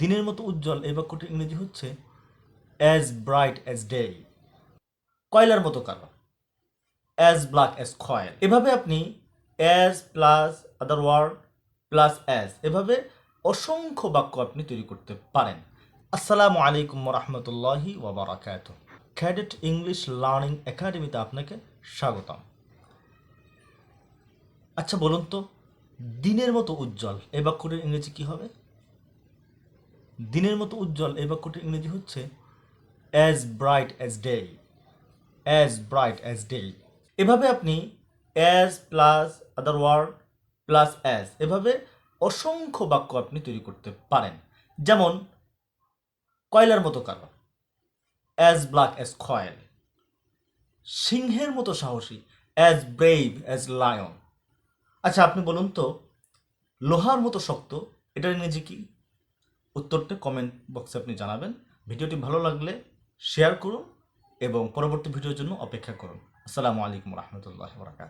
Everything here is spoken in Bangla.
দিনের মতো উজ্জ্বল। এই বাক্যটির ইংরেজি হচ্ছে অ্যাজ ব্রাইট অ্যাজ ডে কয়লার মতো কালো। অ্যাজ ব্ল্যাক অ্যাজ কয়েল এভাবে আপনি as plus other word plus as এভাবে অসংখ্য বাক্য আপনি তৈরি করতে পারেন। আসসালামু আলাইকুম রহমতুল্লাহি ওবরাকাত। ক্যাডেট ইংলিশ লার্নিং একাডেমিতে আপনাকে স্বাগতম। আচ্ছা বলুন তো, দিনের মতো উজ্জ্বল, এই বাক্যটির ইংরেজি কী হবে? দিনের মতো উজ্জ্বল। এই বাক্যটির ইংরেজি হচ্ছে as bright as day as bright as day এভাবে আপনি as plus other word plus as এভাবে অসংখ্য বাক্য আপনি তৈরি করতে পারেন। যেমন, কয়লার মতো কালো। অ্যাজ ব্ল্যাক অ্যাজ কয়েল সিংহের মতো সাহসী। অ্যাজ ব্রেভ অ্যাজ লায়ন আচ্ছা আপনি বলুন তো, লোহার মতো শক্ত? এটার ইংরেজি কি? উত্তরটা কমেন্ট বক্সে আপনি জানাবেন। ভিডিওটি ভালো লাগলে শেয়ার করুন এবং পরবর্তী ভিডিওর জন্য অপেক্ষা করুন। আসসালামু আলাইকুম রহমতুল্লাহ বরাকাত